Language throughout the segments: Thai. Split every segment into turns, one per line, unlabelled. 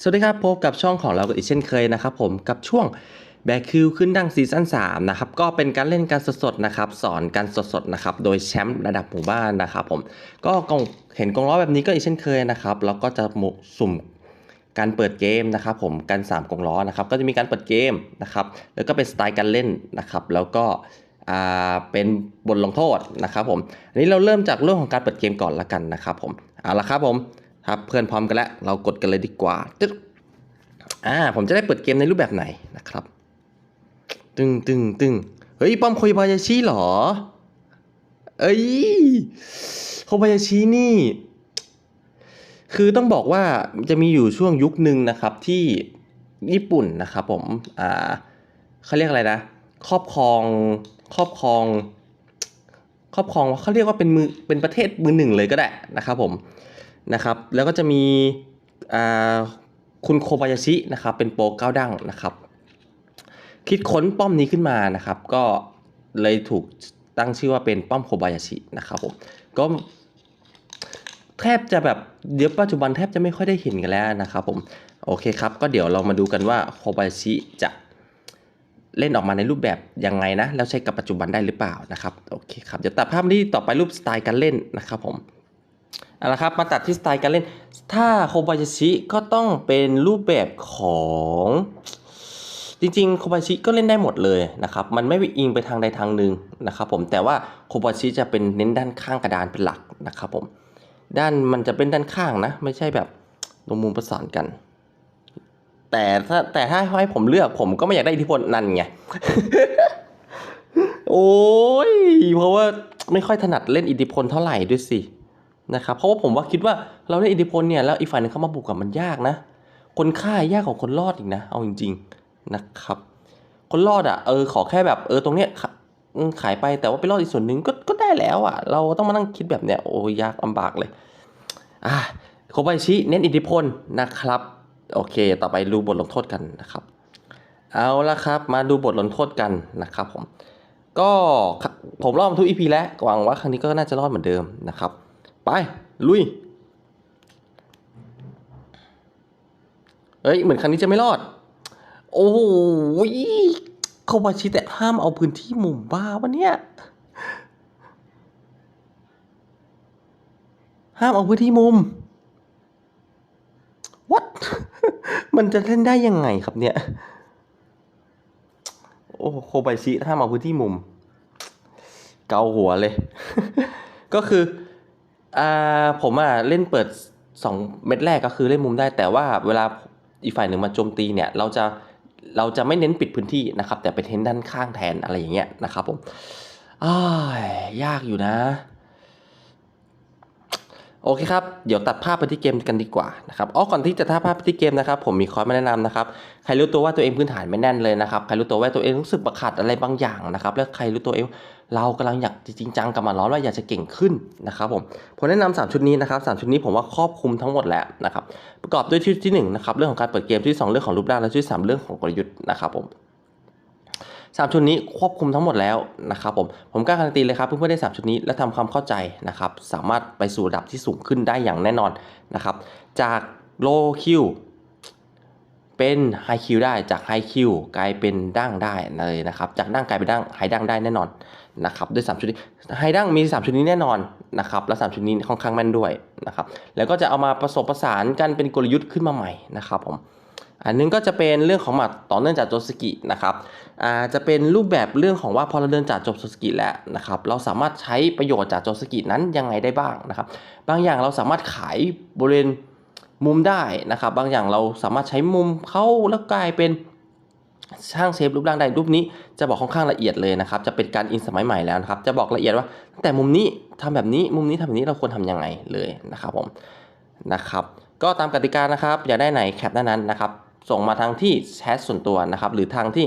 สวัสดีครับพบกับช่องของเรากอีกเช่นเคยนะครับผมกับช่วงแบคคิวขึ้นดังซีซั่น3นะครับก็เป็นการเล่นการสดๆนะครับสอนการสดๆนะครับโดยแชมป์ระดับหมู่บ้านนะครับผมก็กองเห็นกองล้อแบบนี้ก็อีกเช่นเคยนะครับแล้วก็จะหมุสุ่มการเปิดเกมนะครับผมการ3กองล้อนะครับก็จะมีการเปิดเกมนะครับแล้วก็เป็นสไตล์การเล่นนะครับแล้วก็เป็นบทลงโทษนะครับผมอันนี้เราเริ่มจากเรื่องของการเปิดเกมก่อนละกันนะครับผมเอาละครับผม ครับเพื่อนพร้อมกันแล้ว เรากดกันเลยดีกว่าตึ๊ดอ่าผมจะได้เปิดเกมในรูปแบบไหนนะครับ ตึงตึงตึงเฮ้ยป้อมโคยบายาชิเหรอ เอ้ยโคบายาชินี่ คือต้องบอกว่าจะมีอยู่ช่วงยุคหนึ่งนะครับที่ญี่ปุ่นนะครับผม อ่าเขาเรียกอะไรนะ ครอบครองครอบครอง ครอบครองเขาเรียกว่าเป็นมือเป็นประเทศมือหนึ่งเลยก็ได้นะครับผม นะครับ แล้วก็จะมีคุณโคบายาชินะครับ เป็นโปรเก้าดังนะครับ คิดค้นป้อมนี้ขึ้นมานะครับ ก็เลยถูกตั้งชื่อว่าเป็นป้อมโคบายาชินะครับผมก็แทบจะแบบเดี๋ยวปัจจุบันแทบจะไม่ค่อยได้เห็นกันแล้วนะครับผมโอเคครับ ก็เดี๋ยวเรามาดูกันว่าโคบายาชิจะเล่นออกมาในรูปแบบยังไงนะ แล้วใช้กับปัจจุบันได้หรือเปล่านะครับ โอเคครับ เดี๋ยวตัดภาพนี้ต่อไปรูปสไตล์การเล่นนะครับผม เอาละครับมาตัดที่สไตล์การเล่น ถ้าโคบายาชิก็ต้องเป็นรูปแบบของจริงๆโคบายชิก็เล่นได้หมดเลยนะครับ มันไม่ไปอิงไปทางใดทางหนึ่งนะครับผมแต่ว่าโคบายาชิจะเป็นเน้นด้านข้างกระดานเป็นหลักนะครับผมด้านมันจะเป็นด้านข้างนะ ไม่ใช่แบบลงมุมประสานกัน แต่ถ้าแต่ถ้าให้ผมเลือกผมก็ไม่อยากได้อิทธิพลนั่นไง โอ้ยเพราะว่าไม่ค่อยถนัดเล่นอิทธิพลเท่าไหร่ด้วยสิ นะครับเพราะว่าผมว่าคิดว่าเราได้อิทธิพลเนี่ยแล้วอีกฝ่ายหนึงเข้ามาบุกกับมันยากนะ คนฆ่ายากกว่าคนรอดอีกนะ เอาจริง ๆนะครับ คนรอดอะเออขอแค่แบบเออตรงเนี้ยขายไปแต่ว่าไปรอดอีกส่วนหนึ่งก็ก็ได้แล้วอะ เราต้องมานั่งคิดแบบเนี้ยโอ้ยากลำบากเลยอะโคบายชิเน้นอิทธิพลนะครับ โอเค ต่อไปดูบทลงโทษกันนะครับ เอาละครับ มาดูบทลงโทษกันนะครับผมก็ผมรอดมาทุกอีพีแล้วหวังว่าครั้งนี้ก็น่าจะรอดเหมือนเดิมนะครับ ไป ลุย เฮ้ย เหมือนครั้งนี้จะไม่รอด โอ้โหเข้ามาชิแต่ห้ามเอาพื้นที่หมู่บ้าวะเนี่ย ห้ามเอาพื้นที่มุม what มันจะเล่นได้ยังไงครับเนี่ย โอ้โคบายชิห้ามเอาพื้นที่มุม เกาหัวเลย ก็คือ อ่าผมอะเล่นเปิด 2 เม็ดแรกก็คือเล่นมุมได้ แต่ว่าเวลาอีกฝ่ายหนึ่งมาโจมตีเนี่ย เราจะเราจะไม่เน้นปิดพื้นที่นะครับ แต่ไปเน้นด้านข้างแทนอะไรอย่างเงี้ยนะครับผมอ้ายยากอยู่นะ โอเคครับ เดี๋ยวตัดภาพไปที่เกมกันดีกว่านะครับอ๋อก่อนที่จะตัดภาพไปที่เกมนะครับผมมีคอร์สมาแนะนำนะครับใครรู้ตัวว่าตัวเองพื้นฐานไม่แน่นเลยนะครับใครรู้ตัวว่าตัวเองรู้สึกประขัดอะไรบางอย่างนะครับแล้วใครรู้ตัวเองเรากำลังอยากจริงจังกับมันร้อนว่าอยากจะเก่งขึ้นนะครับผมผมแนะนำสามชุดนี้นะครับสามชุดนี้ผมว่าครอบคลุมทั้งหมดแล้วนะครับประกอบด้วยชุดที่หนึ่งนะครับเรื่องของการเปิดเกมชุดที่สองเรื่องของรูปร่างและชุดที่สามเรื่องของกลยุทธ์นะครับผม สามชุดนี้ควบคุมทั้งหมดแล้วนะครับผมผมกล้าการันตีเลยครับเพื่อนๆได้สามชุดนี้และทำความเข้าใจนะครับสามารถไปสู่ระดับที่สูงขึ้นได้อย่างแน่นอนนะครับจากโลคิวเป็นไฮคิวได้จากไฮคิวกลายเป็นดั้งได้เลยนะครับจากดั้งกลายเป็นดั้งไฮดั้งได้แน่นอนนะครับด้วย 3 ชุดนี้ไฮดั้งมี 3 ชุดนี้แน่นอนนะครับและ 3 ชุดนี้ค่อนข้างแม่นด้วยนะครับแล้วก็จะเอามาผสมผสานกันเป็นกลยุทธ์ขึ้นมาใหม่นะครับผมอันนึงก็จะเป็นเรื่องของหมัดต่อเนื่องจากโจสกินะครับ จะเป็นรูปแบบเรื่องของว่าพอเราเดินจากโจสกิแล้วนะครับเราสามารถใช้ประโยชน์จากโจสกินั้นยังไงได้บ้างนะครับบางอย่างเราสามารถขายบริเวณมุมได้นะครับ บางอย่างเราสามารถใช้มุมเข้าแล้วกลายเป็นช่างเชฟรูปร่างได้รูปนี้จะบอกค่อนข้างละเอียดเลยนะครับ จะเป็นการอินสมัยใหม่แล้วนะครับ จะบอกละเอียดว่าแต่มุมนี้ทำแบบนี้มุมนี้ทำแบบนี้เราควรทำยังไงเลยนะครับผมนะครับ ก็ตามกติกานะครับ อยากได้ไหนแคปหน้านั้นนะครับ ส่งมาทางที่แชทส่วนตัวนะครับ หรือทางที่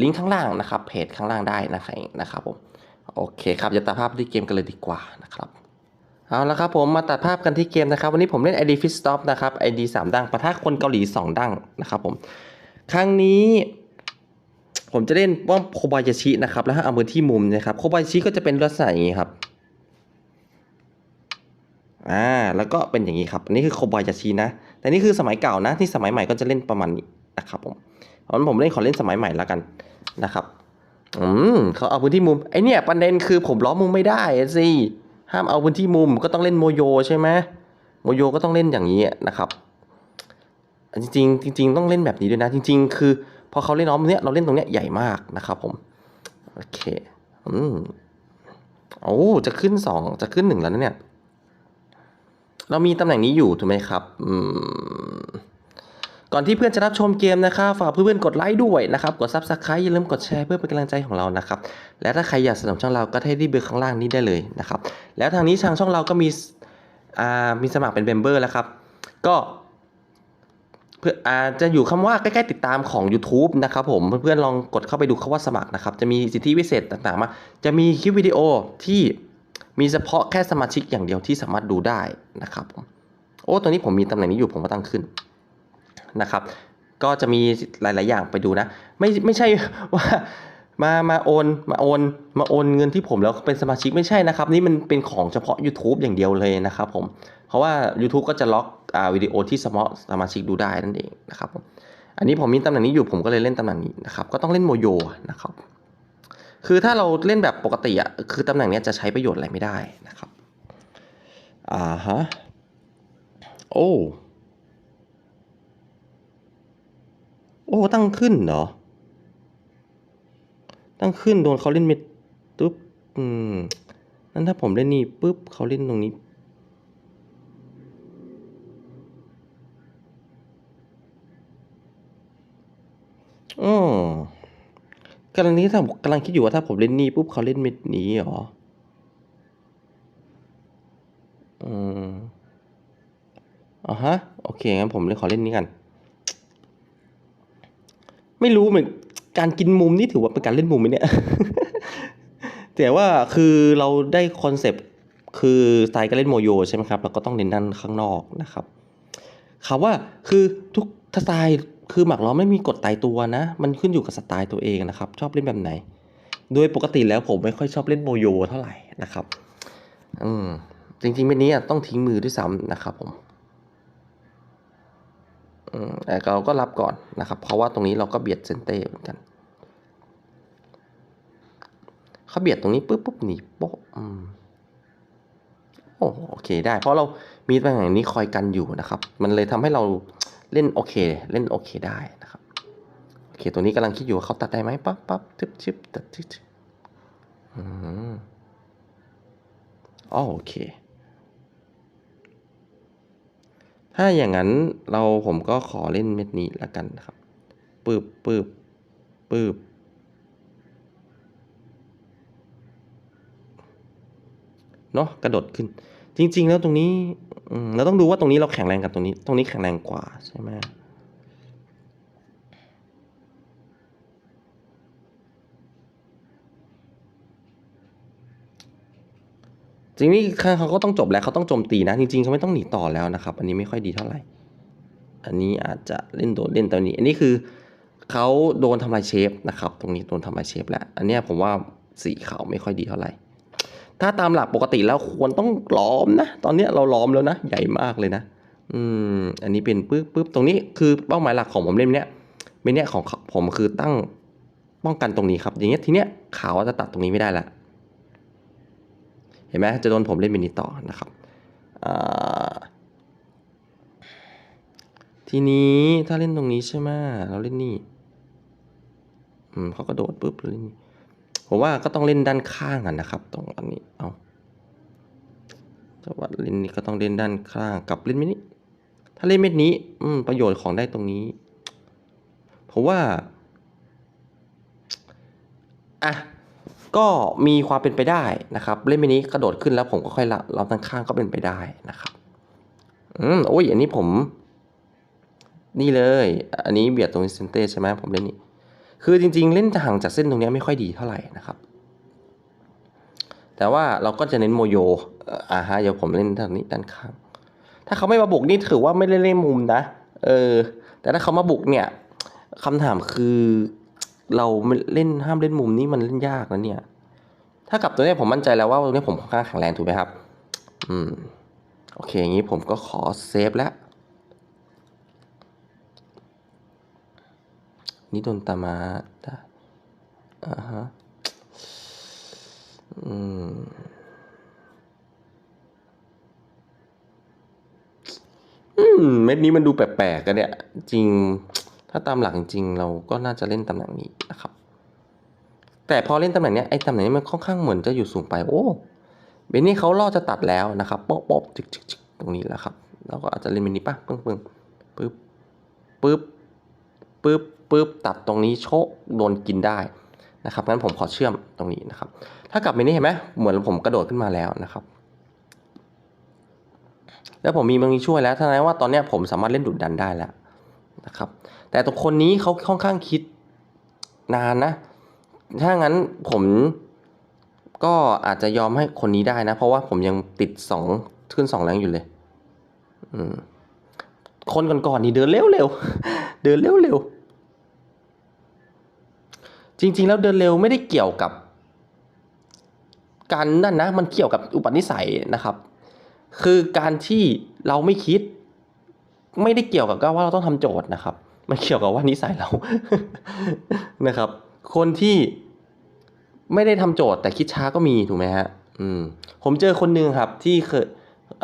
ลิงก์ข้างล่างนะครับเพจข้างล่างได้นะครับนะครับผมโอเคครับจะตัดภาพที่เกมกันเลยดีกว่านะครับเอาละครับผมมาตัดภาพกันที่เกมนะครับวันนี้ผมเล่น ID Fit Stop นะครับ ID 3ดังปะทะคนเกาหลี 2 ดังนะครับผมครั้งนี้ ผมจะเล่นว่าโคบายาชินะครับแล้วเอามือที่มุมนะครับโคบายาชิก็จะเป็นลักษณะอย่างนี้ครับอ่าแล้วก็เป็นอย่างนี้ครับนนี้คือโคบายาชินะ แต่นี่คือสมัยเก่านะที่สมัยใหม่ก็จะเล่นประมาณนี้นะครับผม เพราะฉะนั้นผมเล่นขอเล่นสมัยใหม่แล้วกันนะครับ อืมเขาเอาพื้นที่มุมไอเนี่ยประเด็นคือผมล้อมุมไม่ได้สิห้ามเอาพื้นที่มุมก็ต้องเล่นโมโยใช่ไหมโมโยก็ต้องเล่นอย่างนี้นะครับจริงจริงๆต้องเล่นแบบนี้ด้วยนะ จริง ๆ คือพอเขาเล่นน้อมเนี้ยเราเล่นตรงเนี้ยใหญ่มากนะครับผมโอเคอืมโอ้จะขึ้นสองจะขึ้นหนึ่งแล้วนะเนี่ย เรามีตำแหน่งนี้อยู่ถูกไหมครับ อืม ก่อนที่เพื่อนจะรับชมเกมนะครับฝากเพื่อนๆกดไลค์ด้วยนะครับกดซับสไครต์อย่าลืมกดแชร์เพื่อเป็นกำลังใจของเรานะครับและถ้าใครอยากสนับสนุนช่องเราก็ให้ที่เบอร์ข้างล่างนี้ได้เลยนะครับแล้วทางนี้ทางช่องเราก็มีอ่ามีสมัครเป็นเมมเบอร์แล้วครับ ก็เพื่ออาจะอยู่คำว่าใกล้ๆติดตามของ YouTube นะครับผมเพื่อนๆลองกดเข้าไปดูคำว่าสมัครนะครับ จะมีสิทธิพิเศษต่างๆมา จะมีคลิปวิดีโอที่มีเฉพาะแค่สมาชิกอย่างเดียวที่สามารถดูได้นะครับผมโอ้ตอนนี้ผมมีตำแหน่งนี้อยู่ผมก็ตั้งขึ้น นะครับ ก็จะมีหลาย ๆ อย่างไปดูนะ ไม่ไม่ใช่ว่ามามาโอนมาโอนมาโอนเงินที่ผมแล้วเป็นสมาชิกไม่ใช่นะครับ นี่มันเป็นของเฉพาะ YouTube อย่างเดียวเลยนะครับผมเพราะว่า YouTube ก็จะล็อกอ่าวิดีโอที่เฉพาะสมาชิกดูได้นั่นเองนะครับผมอันนี้ผมมีตำแหน่งนี้อยู่ผมก็เลยเล่นตำแหน่งนี้นะครับก็ต้องเล่นโมโยนะครับ คือถ้าเราเล่นแบบปกติอะคือตำแหน่งนี้จะใช้ประโยชน์อะไรไม่ได้นะครับอ่าฮะโอ้ โอ้ตั้งขึ้นเหรอ ตั้งขึ้นโดนเขาเล่นเม็ดปุ๊บอืมนั่นถ้าผมเล่นนี่ปุ๊บเขาเล่นตรงนี้ อ๋อกำลังนี้ถ้ากำลังคิดอยู่ว่าถ้าผมเล่นนี่ปุ๊บเขาเล่นเม็ดนี้เหรออืมอ่าฮะ โอเคงั้นผมเลยขอเล่นนี้กัน ไม่รู้เหมือนการกินมุมนี่ถือว่าเป็นการเล่นมุมไหมเนี่ย แต่ว่าคือเราได้คอนเซปต์คือสไตล์การเล่นโมโยใช่ไหมครับเราก็ต้องเน้นด้านข้างนอกนะครับคำว่าคือทุกสไตล์คือหมากล้อมไม่มีกฎตายตัวนะ มันขึ้นอยู่กับสไตล์ตัวเองนะครับ ชอบเล่นแบบไหน โดยปกติแล้วผมไม่ค่อยชอบเล่นโมโยเท่าไหร่นะครับ อืมจริงๆเม็ดนี้ต้องทิ้งมือด้วยซ้ำนะครับผม เราก็รับก่อนนะครับ เพราะว่าตรงนี้เราก็เบียดเซนเต้เหมือนกันเขาเบียดตรงนี้ปุ๊บปุ๊บหนีโป๊ะอืมโอ้โอเคได้ เพราะเรามีตำแหน่งนี้คอยกันอยู่นะครับ มันเลยทำให้เราเล่นโอเค เล่นโอเคได้นะครับโอเค ตัวนี้กำลังคิดอยู่ว่าเขาตัดได้ไหมปั๊บปั๊บทึบชึบตัดชึบชึบอืมอ๋อโอเค ถ้าอย่างนั้นเราผมก็ขอเล่นเม็ดนี้แล้วกันนะครับปืบปืบปืบเนาะกระโดดขึ้น จริง ๆ แล้วตรงนี้เราต้องดูว่าตรงนี้เราแข็งแรงกับตรงนี้ ตรงนี้แข็งแรงกว่าใช่ไหม จริงนี่เขาก็ต้องจบแล้วเขาต้องโจมตีนะ จริงๆเขาไม่ต้องหนีต่อแล้วนะครับ อันนี้ไม่ค่อยดีเท่าไหร่ อันนี้อาจจะเล่นโดนเล่นตอนนี้ อันนี้คือเขาโดนทำลายเชฟนะครับ ตรงนี้โดนทำลายเชฟแล้ว อันเนี้ยผมว่าสีขาวไม่ค่อยดีเท่าไหร่ถ้าตามหลักปกติแล้วควรต้องล้อมนะ ตอนนี้เราล้อมแล้วนะ ใหญ่มากเลยนะ อืม อันนี้เป็นปึ๊บปึ๊บตรงนี้คือเป้าหมายหลักของผมเล่มเนี้ยเม็ดเนี้ยของผมคือตั้งป้องกันตรงนี้ครับ อย่างเงี้ยทีเนี้ยขาวจะตัดตรงนี้ไม่ได้ละ เห็นไหมจะโดนผมเล่นม็ดนี้ต่อนะครับทีนี้ถ้าเล่นตรงนี้ใช่ไหมเราเล่นนี่อืมเขากระโดดปุ๊บเราเล่นนี่ผมว่าก็ต้องเล่นด้านข้างอะนะครับ ตรงอันนี้เอาแต่ว่าเล่นนี่ก็ต้องเล่นด้านข้างกับเล่นเม็ดนี้ ถ้าเล่นเม็ดนี้ อืมประโยชน์ของได้ตรงนี้ผมว่าอะ ก็มีความเป็นไปได้นะครับ เล่นม็ดนี้กระโดดขึ้นแล้วผมก็ค่อยรับรับด้านข้างก็เป็นไปได้นะครับ อืมโอ้ยอันนี้ผม นี่เลย อันนี้เบียดตรงเซนเต้ใช่ไหมผมเล่นนี่คือจริง ๆ เล่นห่างจากเส้นตรงนี้ไม่ค่อยดีเท่าไหร่นะครับ แต่ว่าเราก็จะเน้นโมโยอ่าฮะเดี๋ยวผมเล่นทางนี้ด้านข้าง ถ้าเขาไม่มาบุกนี่ถือว่าไม่ได้เล่นมุมนะเออ แต่ถ้าเขามาบุกเนี่ยคำถามคือ เราเล่นห้ามเล่นมุมนี้มันเล่นยากนะเนี่ย ถ้ากับตัวนี้ผมมั่นใจแล้วว่าตัวนี้ผมค่อนข้างแข็งแรงถูกไหมครับ อืม โอเค อย่างนี้ผมก็ขอเซฟแล้ว นี่โดนตามาอ่าฮะ อืมอืมเม็ดนี้มันดูแปลกๆกันเนี่ย จริงาตามหลักจริงๆ เราก็น่าจะเล่นตำแหน่งนี้นะครับ แต่พอเล่นตำแหน่งนี้ไอ้ตำแหน่งนี้มันค่อนข้างเหมือนจะอยู่สูงไป โอ้เบนนี่เขาล่อจะตัดแล้วนะครับโป๊ะโป๊ะจึกจึกจึกตรงนี้แล้วครับเราก็อาจจะเล่นเบนนี้ป่ะปึ้งปึ้งปึ๊บปึ๊บปึ๊บปึ๊บตัดตรงนี้โชะโดนกินได้นะครับงั้นผมขอเชื่อมตรงนี้นะครับ ถ้ากลับเบนนี่เห็นไหมเหมือนผมกระโดดขึ้นมาแล้วนะครับแล้วผมมีบางทีช่วยแล้วท่านั้นว่าตอนนี้ผมสามารถเล่นดุดดันได้แล้วนะครับ แต่ตัวคนนี้เขาค่อนข้างคิดนานนะ ถ้างั้นผมก็อาจจะยอมให้คนนี้ได้นะ เพราะว่าผมยังติดสองขึ้นสองแรงอยู่เลย อืมคนก่อนๆนี่เดินเร็วเร็วๆเดินเร็วเร็วๆจริง ๆ แล้วเดินเร็วไม่ได้เกี่ยวกับ การนั่นนะ มันเกี่ยวกับอุปนิสัยนะครับ คือการที่เราไม่คิด ไม่ได้เกี่ยวกับว่าเราต้องทำโจทย์นะครับ มันเกี่ยวกับว่านิสัยเรานะครับ คนที่ไม่ได้ทำโจทย์แต่คิดช้าก็มีถูกไหมฮะ อืม ผมเจอคนหนึ่งครับ ที่เคย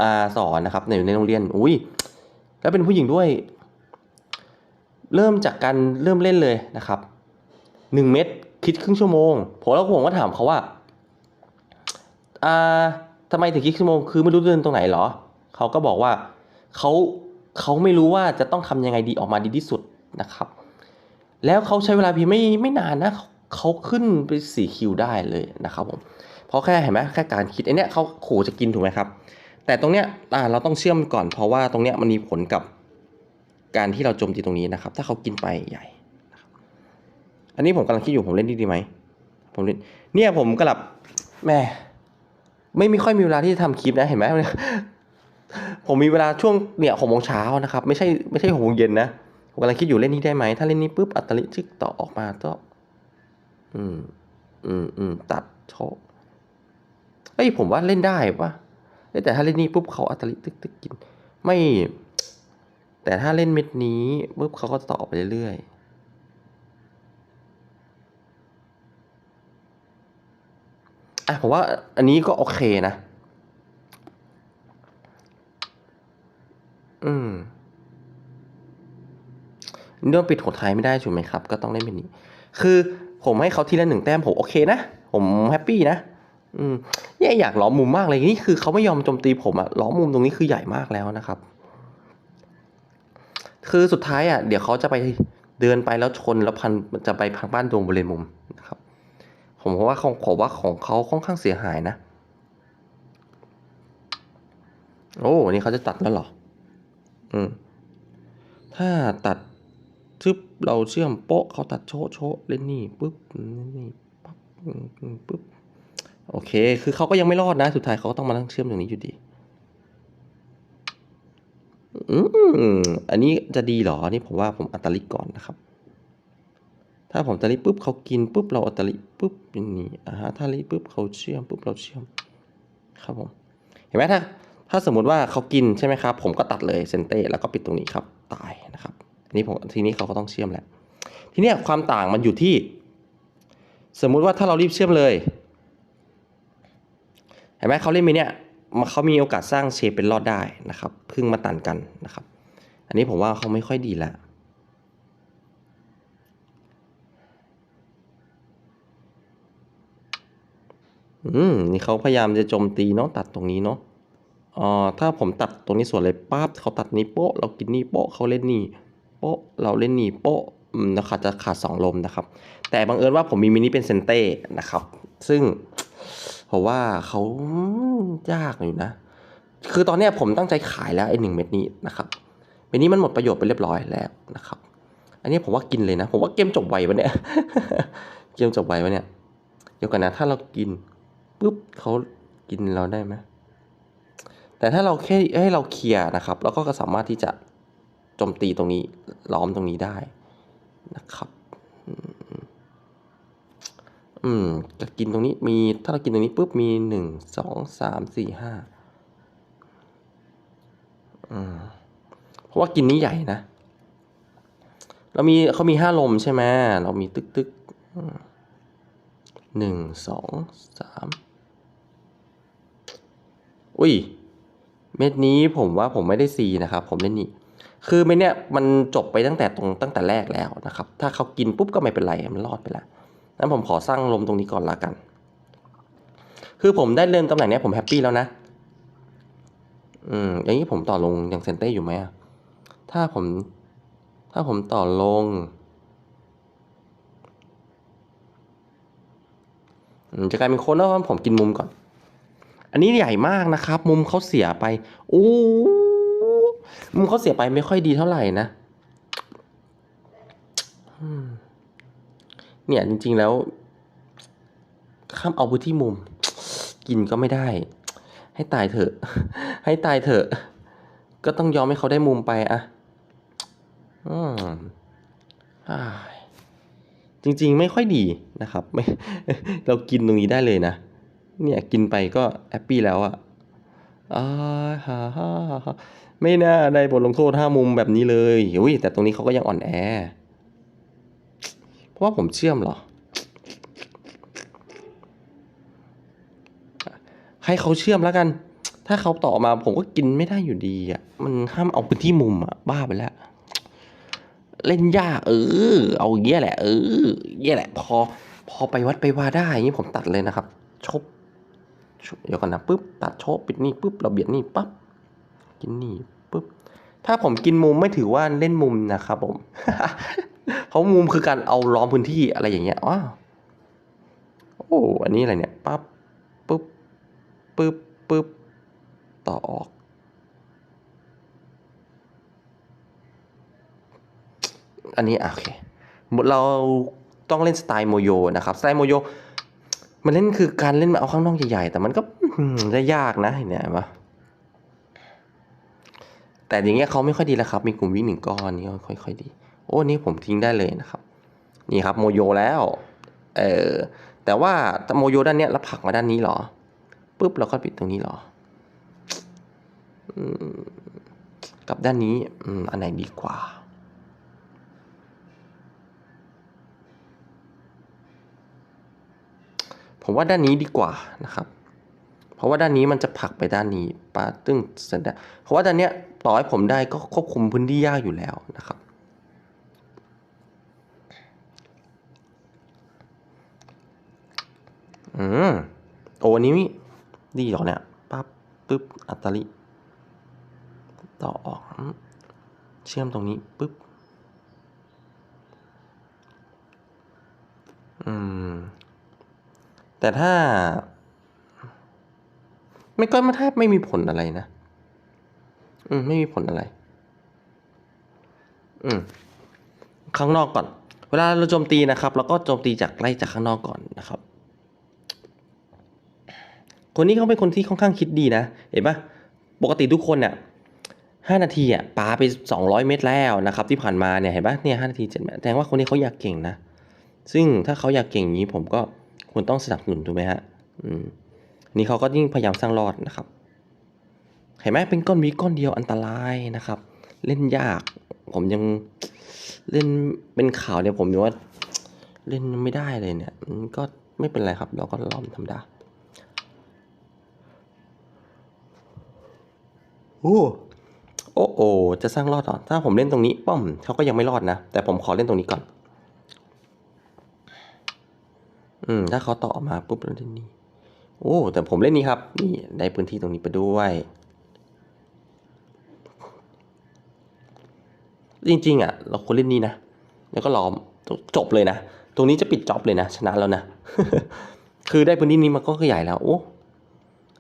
อสอนนะครับในในโรงเรียน อุ้ยแล้วเป็นผู้หญิงด้วย เริ่มจากการเริ่มเล่นเลยนะครับหนึ่งเม็ดคิดครึ่งชั่วโมงผมแล้วผมก็ถามเขาว่า อ่าทำไมถึงคิดชั่วโมงคือไม่รู้เดินตรงไหนเหรอ เขาก็บอกว่าเขาเขาไม่รู้ว่าจะต้องทำยังไงดีออกมาดีที่สุด นะครับ แล้วเขาใช้เวลาเพียงไม่ไม่นานนะเขาขึ้นไปสี่คิวได้เลยนะครับผมเพราะแค่เห็นไหมแค่การคิดไอเนี้ยเขาขู่จะกินถูกไหมครับ แต่ตรงเนี้ยเราต้องเชื่อมก่อนเพราะว่าตรงเนี้ยมันมีผลกับการที่เราโจมตีตรงนี้นะครับ ถ้าเขากินไปใหญ่อันนี้ผมกำลังคิดอยู่ผมเล่นดีดีไหมผมเล่นเนี่ยผมกลับแม่ไม่มีค่อยมีเวลาที่จะทำคลิปนะเห็นไหมผมมีเวลาช่วงเนี่ยหกโมงเช้านะครับ ไม่ใช่ไม่ใช่หกโมงเย็นนะ ผมกำลังคิดอยู่เล่นนี้ได้ไหม ถ้าเล่นนี้ปุ๊บอัตลิชึกต่อออกมาก็ อืม อืมอืมตัดโชะเอ้ยผมว่าเล่นได้ปะแต่ถ้าเล่นนี้ปุ๊บเขาอัตลิตึกตึกกิน ไม่ แต่ถ้าเล่นเม็ดนี้ปุ๊บเขาก็ต่อไปเรื่อยๆอะผมว่าอันนี้ก็โอเคนะ อืม เรื่องปิดโหดท้ายไม่ได้ถูกไหมครับ ก็ต้องเล่นแบบนี้ คือผมให้เขาทีละหนึ่งแต้มผมโอเคนะ ผมแฮปปี้นะ อืมเนี่ยอยากล้อมมุมมากเลยนี่คือเขาไม่ยอมโจมตีผมอะล้อมมุมตรงนี้คือใหญ่มากแล้วนะครับ คือสุดท้ายอะเดี๋ยวเขาจะไปเดินไปแล้วชนแล้วพันจะไปพังบ้านดวงบริเวณมุมนะครับ ผมว่าของผมว่าของเขาค่อนข้างเสียหายนะ โอ้ นี่เขาจะตัดแล้วเหรอ อืม ถ้าตัด ทึบเราเชื่อมโป๊ะเขาตัดโชะโชะเล่นนี่ปุ๊บเล่นนี่ปั๊บปุ๊บโอเค คือเขาก็ยังไม่รอดนะ สุดท้ายเขาก็ต้องมานั่งเชื่อมตรงนี้อยู่ดี อืมอันนี้จะดีหรออันนี้ผมว่าผมอัตลิกก่อนนะครับ ถ้าผมอัตลิปุ๊บเขากินปุ๊บเราอัตลิปุ๊บเป็นนี่อ่าถ้าลิปุ๊บเขาเชื่อมปุ๊บเราเชื่อม ครับผม เห็นไหมถ้า ถ้าสมมุติว่าเขากินใช่ไหมครับ ผมก็ตัดเลยเซนเต้แล้วก็ปิดตรงนี้ครับ ตายนะครับ นนี้ผมทีนี้เขาก็ต้องเชื่อมแหละทีนี้ความต่างมันอยู่ที่ สมมุติว่าถ้าเรารีบเชื่อมเลยเห็นไหมเขาเล่นไปเนี่ยมาเขามีโอกาสสร้างเชฟเป็นรอดได้นะครับพึ่งมาตันกันนะครับ อันนี้ผมว่าเขาไม่ค่อยดีละอืมนี่เขาพยายามจะโจมตีเนาะตัดตรงนี้เนาะอ่าถ้าผมตัดตรงนี้ส่วนเลยปั๊บเขาตัดนี้โป๊ะเรากินนี่โป๊ะเขาเล่นนี่ โป๊ะเราเล่นหนีโป๊ะอืมแล้วขาดจะขาดสองลมนะครับ แต่บังเอิญว่าผมมีมินิเป็นเซนเต้นะครับ ซึ่งผมว่าเขายากอยู่นะ คือตอนนี้ผมตั้งใจขายแล้วไอ้หนึ่งเม็ดนี้นะครับเม็ดนี้มันหมดประโยชน์ไปเรียบร้อยแล้วนะครับ อันนี้ผมว่ากินเลยนะ ผมว่าเกมจบไวปะเนี่ย เกมจบไวปะเนี่ย เดี๋ยวก่อนนะ ถ้าเรากินปุ๊บเขากินเราได้ไหมแต่ถ้าเราแค่ให้เราเคลียร์นะครับ แล้วก็สามารถที่จะ โจมตีตรงนี้ล้อมตรงนี้ได้นะครับ อืมจะกินตรงนี้มีถ้าเรากินตรงนี้ปุ๊บมีหนึ่งสองสามสี่ห้าอืมเพราะว่ากินนี้ใหญ่นะ เรามีเขามีห้าลมใช่ไหมเรามีตึกตึกหนึ่งสองสามอุ้ย เม็ดนี้ผมว่าผมไม่ได้ซีนะครับ ผมเล่นนี่ คือเม็ดเนี้ยมันจบไปตั้งแต่ตรงตั้งแต่แรกแล้วนะครับ ถ้าเขากินปุ๊บก็ไม่เป็นไรมันรอดไปแล้วนั้นผมขอสร้างลมตรงนี้ก่อนละกัน คือผมได้เริ่มตำแหน่งเนี้ยผมแฮปปี้แล้วนะ อืมอย่างนี้ผมต่อลงอย่างเซนเต้อยู่ไหมถ้าผม ถ้าผมต่อลงอืมจะกลายเป็นโคนแล้วผมกินมุมก่อน อันนี้ใหญ่มากนะครับ มุมเขาเสียไปโอ้ มุมเขาเสียไปไม่ค่อยดีเท่าไหร่นะเนี่ยจริง ๆแล้ว ข้ามเอาพื้นที่มุม กินก็ไม่ได้ ให้ตายเถอะ ให้ตายเถอะ ก็ต้องยอมให้เขาได้มุมไปอะอืมอ้าจริง ๆ ไม่ค่อยดีนะครับไม่เรากินตรงนี้ได้เลยนะ เนี่ยกินไปก็แฮปปี้แล้วอะอ่าฮ่าฮ่า ไม่น่าได้บทลงโทษห้ามุมแบบนี้เลยอุ้ยแต่ตรงนี้เขาก็ยังอ่อนแอ เพราะว่าผมเชื่อมเหรอ ให้เขาเชื่อมแล้วกัน ถ้าเขาต่อมาผมก็กินไม่ได้อยู่ดีอะ มันห้ามเอาพื้นที่มุมอะ บ้าไปแล้ว เล่นยากเออ เอาเงี้ยแหละ เออเงี้ยแหละ พอ พอไปวัดไปว่าได้อย่างงี้ผมตัดเลยนะครับ ชบเดี๋ยวก่อนนะปุ๊บตัดโชบปิดนี่ปุ๊บเราเบียดนี่ปั๊บกินนี่ ถ้าผมกินมุมไม่ถือว่าเล่นมุมนะครับผม เพราะมุมคือการเอาล้อมพื้นที่อะไรอย่างเงี้ยว้าวโอ้อันนี้อะไรเนี่ยปั๊บปุ๊บปึ๊บปึ๊บต่อออกอันนี้อโอเคเราต้องเล่นสไตล์โมโยนะครับสไตล์โมโยมันเล่นคือการเล่นมาเอาข้างนอกใหญ่ๆแต่มันก็อืมได้ยากนะเห็นไหม แต่อย่างเงี้ยเขาไม่ค่อยดีแล้วครับ มีกลุ่มวิ่งหนึ่งก้อนนี่ก็ค่อยๆดี โอ้นี่ผมทิ้งได้เลยนะครับ นี่ครับโมโยแล้ว เออแต่ว่าโมโยด้านเนี้ยแล้วผักมาด้านนี้เหรอปุ๊บเราก็ปิดตรงนี้เหรออืมกับด้านนี้อืมอันไหนดีกว่าผมว่าด้านนี้ดีกว่านะครับ ราะว่าด้านนี้มันจะผลักไปด้านนี้ปาตึ้งเสร็จแล้วเพราะว่าด้านเนี้ยต่อให้ผมได้ก็ควบคุมพื้นที่ยากอยู่แล้วนะครับ อืมโอ้อันนี้ดีหรอเนี่ยปั๊บปึ๊บอัตลิต่อออก เชื่อมตรงนี้ปึ๊บอืม แต่ถ้า ไม่ก็แทบไม่มีผลอะไรนะ อืม ไม่มีผลอะไร อืม ข้างนอกก่อน เวลาเราโจมตีนะครับเราก็โจมตีจากไล่จากข้างนอกก่อนนะครับ คนนี้เขาเป็นคนที่ค่อนข้างคิดดีนะ เห็นปะปกติทุกคนเนี่ยห้านาทีอะปาไปสองร้อยเมตรแล้วนะครับ ที่ผ่านมาเนี่ยเห็นปะเนี่ยห้านาทีเจ็ดแสดงว่าคนนี้เขาอยากเก่งนะ ซึ่งถ้าเขาอยากเก่งอย่างนี้ผมก็ควรต้องสนับสนุนถูกไหมฮะ อืม นี่เขาก็ยิ่งพยายามสร้างรอดนะครับ เห็นไหมเป็นก้อนมีก้อนเดียวอันตรายนะครับ เล่นยาก ผมยังเล่นเป็นข่าวเนี่ยผมยังว่าเล่นไม่ได้เลยเนี่ยอืมก็ไม่เป็นไรครับ เราก็ล้อมธรรมดาโอ้โอ้โอจะสร้างรอดเหรอถ้าผมเล่นตรงนี้ป้อมเขาก็ยังไม่รอดนะ แต่ผมขอเล่นตรงนี้ก่อน อืม ถ้าเขาต่อมาปุ๊บแล้วเล่นนี้ โอ้ แต่ผมเล่นนี้ครับ นี่ได้พื้นที่ตรงนี้ไปด้วย จริงๆอะ เราควรเล่นนี้นะ แล้วก็ล้อมจบเลยนะ ตรงนี้จะปิดจ็อบเลยนะ ชนะแล้วนะ คือได้พื้นที่นี้มันก็ใหญ่แล้ว โอ้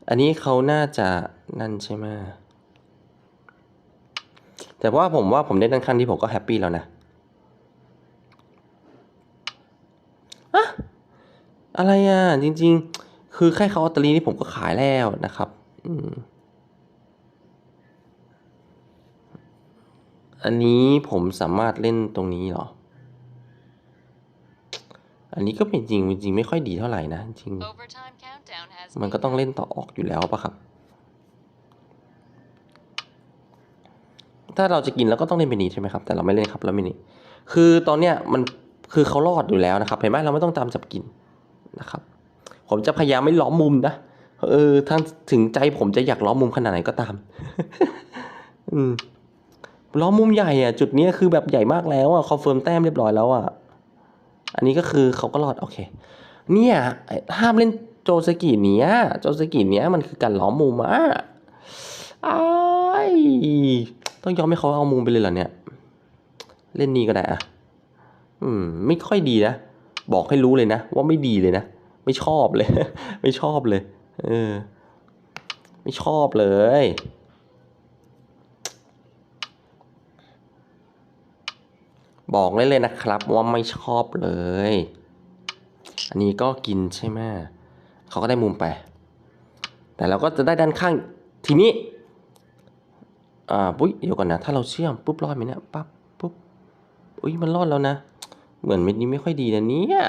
อันนี้เขาน่าจะนั่นใช่ไหมแต่ว่าผมว่าผมได้ด้านข้างที่ผมก็แฮปปี้แล้วนะอะอะไรอะ จริง ๆ คือแค่เขาเอาตรีนี่ผมก็ขายแล้วนะครับอืมอันนี้ผมสามารถเล่นตรงนี้เหรอ อันนี้ก็เป็นจริงจริงไม่ค่อยดีเท่าไหร่นะ จริง
Overtime countdown has
มันก็ต้องเล่นต่อออกอยู่แล้วปะครับ ถ้าเราจะกินเราก็ต้องเล่นเมนีใช่ไหมครับ แต่เราไม่เล่นครับเราเมนีคือตอนเนี้ยมันคือเขารอดอยู่แล้วนะครับ เห็นไหมเราไม่ต้องตามจับกินนะครับ ผมจะพยายามไม่ล้อมมุมนะเออทั้งถึงใจผมจะอยากล้อมมุมขนาดไหนก็ตาม อืมล้อมมุมใหญ่อะ จุดนี้คือแบบใหญ่มากแล้วอะคอนเฟิร์มแต้มเรียบร้อยแล้วอะ อันนี้ก็คือเขาก็รอดโอเค เนี่ยห้ามเล่นโจสกิเนี้ย โจสกิเนี้ยมันคือการล้อมมุมอะอ้ายต้องยอมให้เขาเอามุมไปเลยเหรอเนี่ย เล่นนี่ก็ได้อะ อืม ไม่ค่อยดีนะ บอกให้รู้เลยนะ ว่าไม่ดีเลยนะ ไม่ชอบเลย ไม่ชอบเลย เออ ไม่ชอบเลย บอกได้เลยนะครับ ว่าไม่ชอบเลย อันนี้ก็กินใช่ไหมเขาก็ได้มุมไป แต่เราก็จะได้ด้านข้าง ทีนี้ อ่าปุ๊ยเดี๋ยวก่อนนะ ถ้าเราเชื่อมปุ๊บรอดไหมเนี่ยปั๊บปุ๊บ อุ้ยมันรอดแล้วนะ เหมือนเม็ดนี้ไม่ค่อยดีนะเนี่ย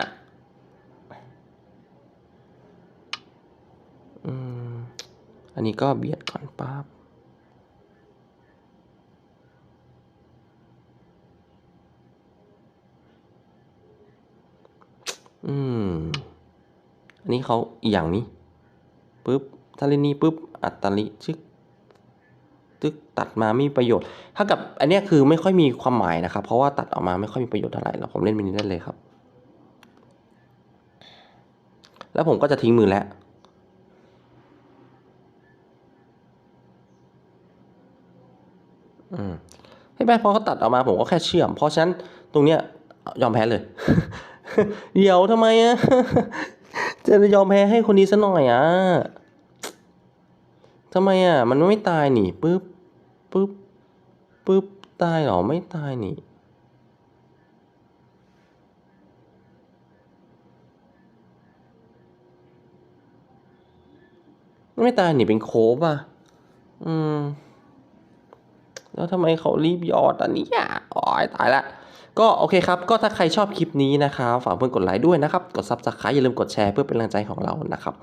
อืม อันนี้ก็เบียดก่อนปั๊บอืม อันนี้เขาอีกอย่างนี้ปุ๊บถ้าเล่นนี้ปุ๊บ อัตตลิชึกตึกตัดมาไม่มีประโยชน์ ถ้ากับอันนี้คือไม่ค่อยมีความหมายนะครับ เพราะว่าตัดออกมาไม่ค่อยมีประโยชน์เท่าไหร่แล้วผมเล่นมินิได้เลยครับ แล้วผมก็จะทิ้งมือแล้ว อืมให้แม่พอเขาตัดออกมาผมก็แค่เชื่อม เพราะฉะนั้นตรงเนี้ยยอมแพ้เลย เดี๋ยวทำไมอะจะยอมแพ้ให้คนนี้ซะหน่อยอะทำไมอะมันไม่ตายนี่ปึ๊บปึ๊บปึ๊บตายหรอไม่ตายนี่ไม่ตายนี่เป็นโคบอะ อืม แล้วทำไมเขารีบยอดอันนี้อะอ๋อตายละก็โอเคครับ ก็ถ้าใครชอบคลิปนี้นะครับฝากเพื่อนกดไลค์ด้วยนะครับ กดซับสไครต์อย่าลืมกดแชร์เพื่อเป็นกำลังใจของเรานะครับ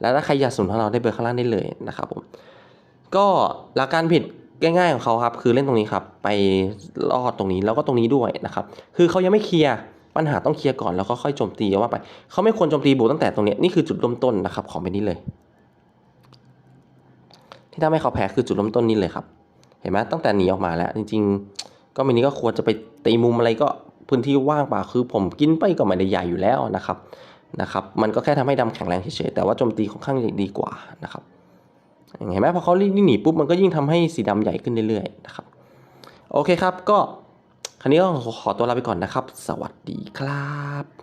แล้วถ้าใครอยากสนับสนุนเราได้เบอร์ข้างล่างได้เลยนะครับผม ก็หลักการผิดง่ายๆของเขาครับ คือเล่นตรงนี้ครับ ไปลอดตรงนี้แล้วก็ตรงนี้ด้วยนะครับ คือเขายังไม่เคลียร์ปัญหาต้องเคลียร์ก่อนแล้วก็ค่อยโจมตีว่าไป เขาไม่ควรโจมตีบูตั้งแต่ตรงนี้นี่คือจุดเริ่มต้นนะครับ ของเป็นนี้เลย ที่ทำให้เขาแพ้คือจุดเริ่มต้นนี้เลยครับ เห็นไหมตั้งแต่หนีออกมาแล้ว จริง ๆ ก็มินี้ก็ควรจะไปตีมุมอะไรก็พื้นที่ว่างเปล่าคือผมกินไปก็ไม่ได้ใหญ่อยู่แล้วนะครับนะครับมันก็แค่ทำให้ดำแข็งแรงเฉยๆแต่ว่าโจมตีค่อนข้างดีกว่านะครับเห็นไหมพอเขารีบหนีปุ๊บมันก็ยิ่งทำให้สีดำใหญ่ขึ้นเรื่อยๆนะครับโอเคครับก็คราวนี้ก็ขอตัวลาไปก่อนนะครับ สวัสดีครับ